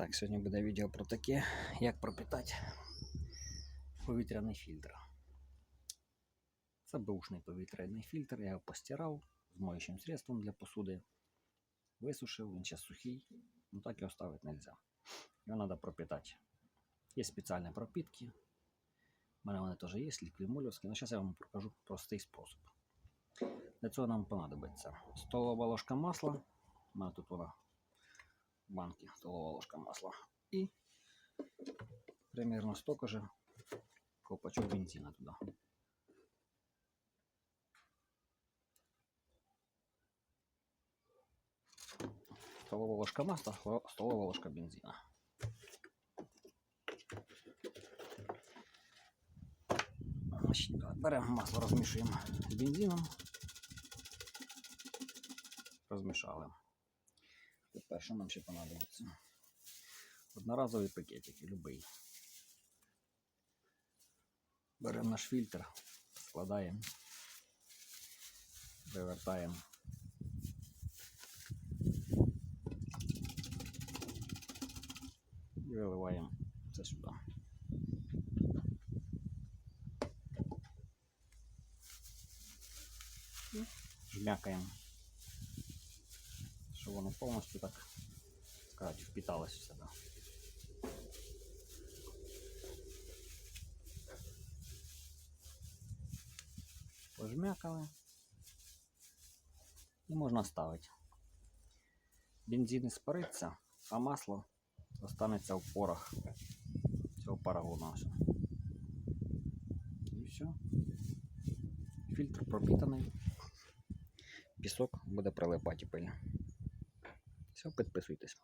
Так, сьогодні буде відео про таке, як пропитати повітряний фільтр. Це бушний повітряний фільтр, я його постирав з моючим средством для посуди. Висушив, він зараз сухий, ну так його ставити не можна. Його треба пропитати. Є спеціальні пропитки. У мене вони теж є, ліквімольовські, але зараз я вам покажу простий спосіб. Для цього нам понадобиться столова ложка масла. У мене тут вона в банке столова ложка масла. И примерно столько же колпачок бензина туда. Столова ложка масла, столо- столова ложка бензина. Значить, так, беремо масло, розмішуємо з бензином. Розмішали. Тепер що нам ще понадобиться? Одноразовий пакетик, любий. Беремо наш фільтр, складаємо, вивертаємо. І виливаємо це сюди. Жмякаємо, щоб воно повністю так сказати, впиталось в себе. Пожмякали. І можна ставити. Бензин іспариться, а масло останеться в порах цього парагона. ось. І все. Фільтр пропитаний. Пісок буде прилипати пиль. Все, підписуйтесь.